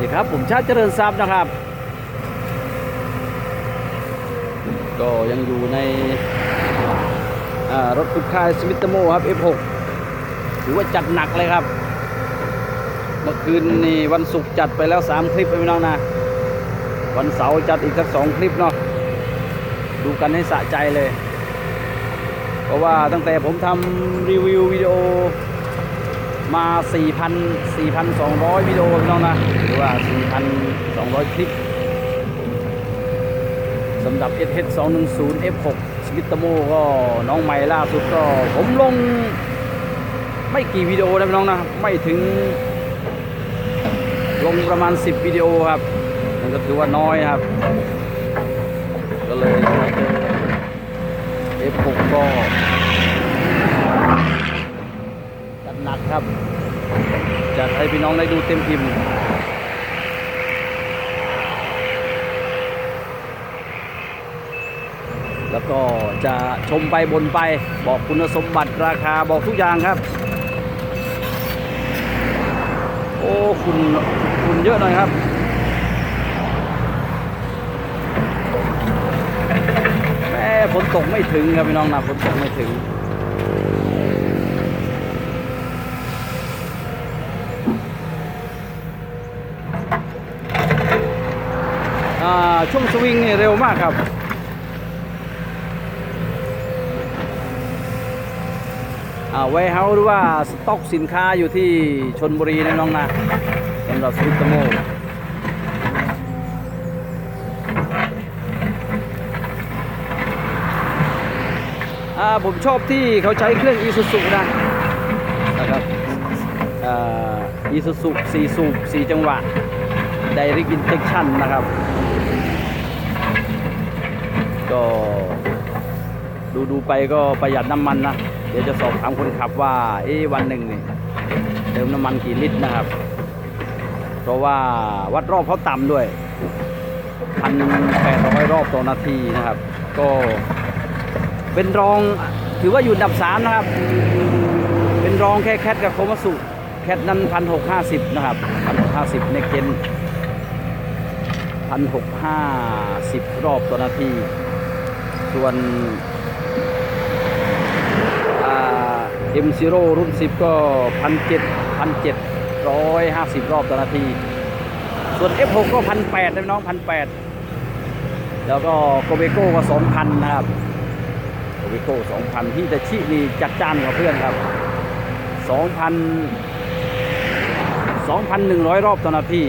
ดีครับ ผมชาติเจริญทรัพย์นะครับ ก็ยังอยู่ในรถคุณค่ายสมิตโมครับ F6 ถือว่าจัดหนักเลยครับ เมื่อคืนนี่วันศุกร์จัดไปแล้ว 3 คลิปไปน้องนะ วันเสาร์จัดอีกสักสองคลิปเนาะดูกันให้สะใจเลย เพราะว่าตั้งแต่ผมทำรีวิววิดีโอ มา 4,000 4,200 วิดีโอพี่น้องนะ หรือว่า 4,200 คลิปสำหรับ SH 210 F6 สวิตโมก็น้องใหม่ล่าสุดก็ผมลงไม่กี่วิดีโอนะพี่น้องนะ ไม่ถึง ลงประมาณ 10 วิดีโอครับ มันก็ถือว่าน้อยครับ ก็เลย F6 ก็ หนักครับ จัดให้พี่น้องได้ดูเต็มพิมพ์แล้วก็จะชมไปบนไปบอกคุณสมบัติราคาบอกทุกอย่างครับ โอ้คุณคุณเยอะหน่อยครับ แม่ฝนตกไม่ถึงครับพี่น้องนะฝนตกไม่ถึง ช่วงสวิงนี่เร็วมากครับอ่าเวเฮาหรือว่าสต็อกสินค้าอยู่ที่ชนบุรีนะน้องนะสำหรับสวิตโมอ่าผมชอบที่เขาใช้เครื่องอีซูซุนะนะครับอ่าอีซูซุสี่สูบสี่จังหวะ Direct Injection นะครับ ก็ดูดูไปก็ประหยัดน้ำมันนะ เดี๋ยวจะสอบถามคนขับว่า เอ้วันหนึ่งนี่เติมน้ำมันกี่ลิตรนะครับ เพราะว่าวัดรอบเขาต่ำด้วยพันแปดร้อยรอบต่อนาทีนะครับ ก็เป็นรองถือว่าอยู่ดับสามนะครับ เป็นรองแค่แคทกับโคมาสุแคทนั้นพันหกห้าสิบนะครับพันหกห้าสิบในเกณฑ์ 1,650 รอบต่อนาที ส่วน M0 รุ่น 10 ก็พันเรอบต่อนาที ส่วน F6 ก็พันแนะน้องพันแแล้วก็โกเบโก้ก็2,000นะครับโกเบโก้2,000ที่จะชินี่จัดจ้านกับเพื่อนครับ2,000 2,100รอบต่อนาที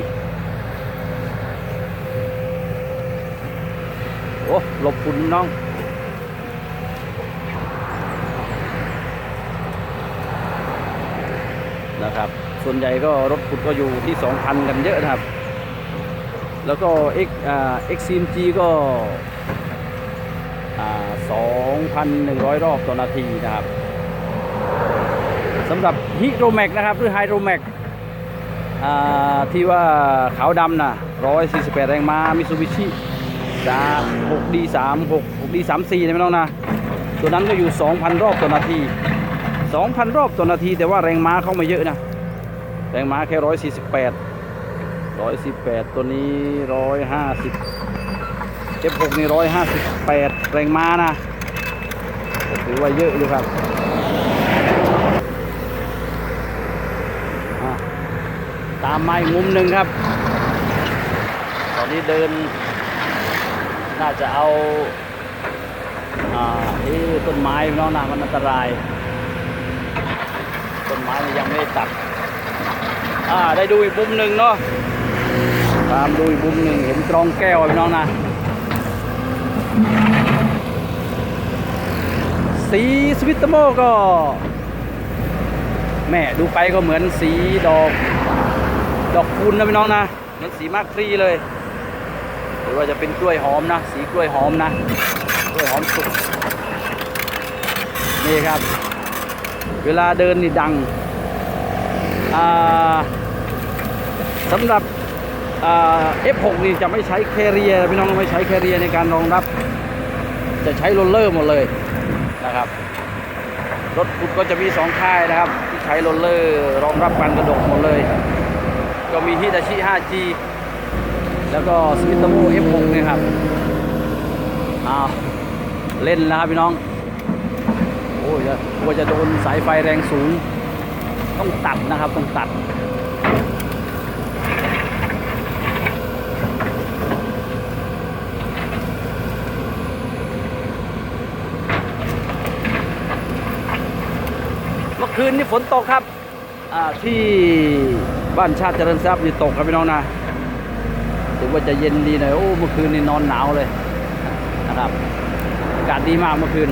อ้หลบคุณน้องนะครับ ส่วนใหญ่ก็รถขุดก็อยู่ที่ 2,000 กันเยอะนะครับ แล้วก็ X อ xmg ก็อ่า2,100 รอบต่อนาทีนะครับสำหรับฮิโรแมกนะครับ หรือไฮโรแมกที่ว่าขาวดำนะ148 แรงม้ามิซูบิชิ 6 D 3 6 6 D 3 4นะพี่น้องนะ ตัวนั้นก็อยู่2,000รอบต่อนาที2,000รอบต่อนาที แต่ว่าแรงม้าเข้าม่เยอะนะ แรงม้าแค่148 118ตัวนี้150 F6 นี่158แรงม้านะถือว่าเยอะอยู่ครับตามมาอีกมุมหนึ่งครับ ตอนนี้เดิน น่าจะเอาอ่าที่ต้นไม้พี่น้องนะมันอันตราย ต้นไม้มันยังไม่ได้ตัดอ่าได้ดูอีกมุมหนึ่งเนาะตามดูอีกมุมหนึ่งเห็นกรองแก้วพี่น้องนะสีสวิตเตอร์โมก็ แม่ดูไปก็เหมือนสีดอก ดอกคูณนะพี่น้องนะเหมือนสีมากฟรีเลย รือว่าจะเป็นกล้วยหอมนะ สีกล้วยหอมนะ กล้วยหอมสุก นี่ครับ เวลาเดินนี่ดังสำหรับ F6 นี่จะไม่ใช้แคเรียพี่น้องไม่ใช้แคเรียในการรองรับ จะใช้โรลเลอร์หมดเลยนะครับ รถขุดก็จะมีสองค่ายนะครับ ที่ใช้โรลเลอร์รองรับการกระดกหมดเลย ก็มีฮิตาชิ 5G แล้วก็สมิ t โ o F6 เนี่ยครับอ้าวเล่นแล้วครับพี่น้องโอ้ยจะกลัวจะโดนสายไฟแรงสูง ต้องตัดนะครับต้องตัดเมื่อคืนนี้ฝนตกครับอ่าที่บ้านชาติเจริญทรัพย์นี่ตกครับพี่น้องนะ ถือว่าจะเย็นดีหน่อยโอ้เมื่อคืนนี่นอนหนาวเลยนะครับอากาศดีมากเมื่อคืน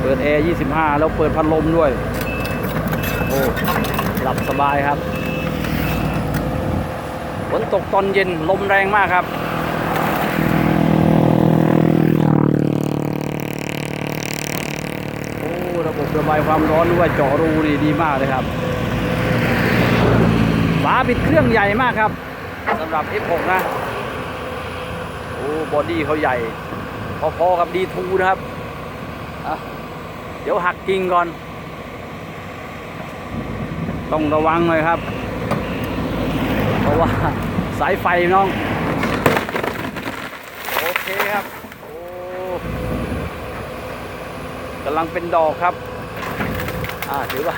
เปิดแอร์ 25 แล้วเปิดพัดลมด้วย โอ้หลับสบายครับฝนตกตอนเย็นลมแรงมากครับโอ้ระบบระบายความร้อนหรือว่าเจาะรูนี่ดีมากเลยครับฝาปิดเครื่องใหญ่มากครับ สำหรับ F6 นะ โอ้บอดี้เขาใหญ่ พอๆกับ D2 นะครับ เดี๋ยวหักกิ่งก่อน ต้องระวังหน่อยครับ เพราะว่าสายไฟน้อง โอเคครับ โอ้กำลังเป็นดอกครับ อ่าถือว่า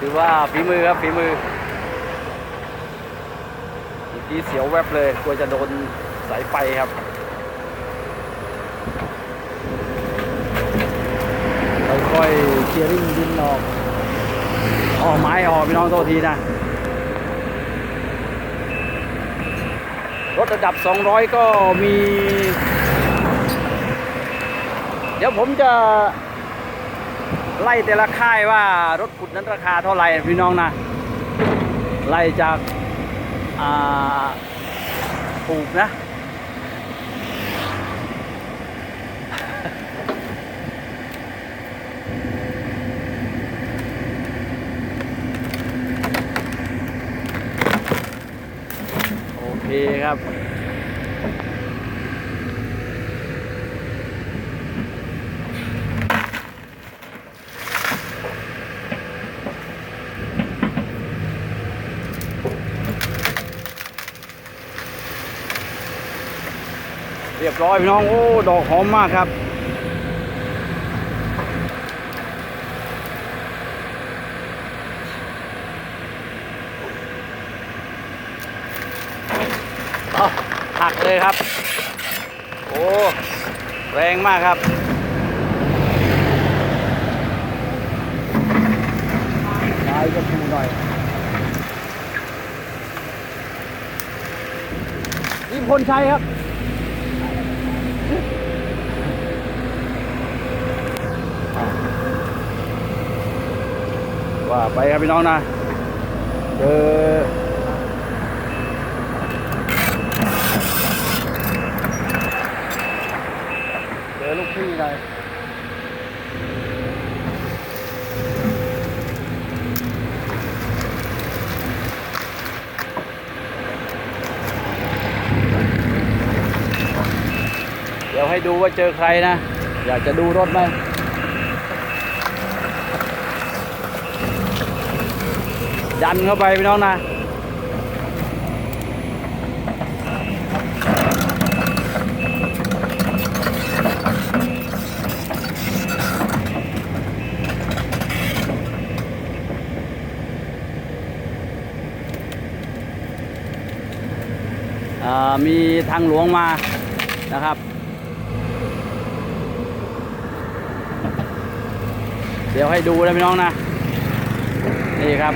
ถือว่าฝีมือครับฝีมือ เมื่อกี้เสียวแวบเลยกลัวจะโดนสายไฟครับค่อยๆเคลียร์ริ่งดินออกออกไม้ออกพี่น้องโทษทีนะ รถระดับ 200 ก็มี เดี๋ยวผมจะไล่แต่ละค่ายว่ารถขุดนั้นราคาเท่าไหร่พี่น้องนะ ไล่จาก ถูกนะ โอเคครับ เรียบร้อยพี่น้อง โอ้ ดอกหอมมากครับเอาหักเลยครับ โอ้ แรงมากครับซ้ายก็พูหน่อยนี่พลชัยครับ ว่าไปครับพี่น้องนะ เจอ เจอลูกพี่เลยเดูว่าเจอใครนะ อยากจะดูรถไหมดันเข้าไปพี่น้องนะมีทางหลวงมานะครับ เดี๋ยวให้ดูนะพี่น้องนะ นี่ครับ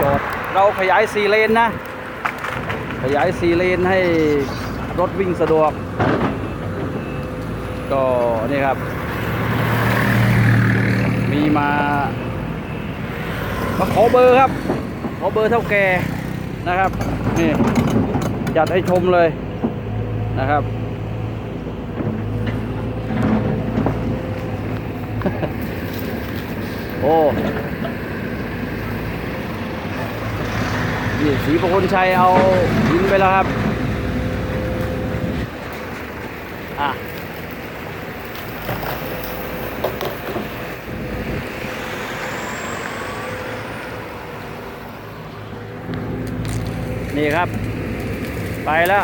จอดเราขยายสี่เลนนะ ขยายสี่เลนให้รถวิ่งสะดวก ก็นี่ครับ มีมามาขอเบอร์ครับ ขอเบอร์เท่าแก่นะครับ นี่ จัดให้ชมเลยนะครับ โอ้นี่สีประคนชัยเอาหินไปแล้วครับ อะนี่ครับ ไปแล้ว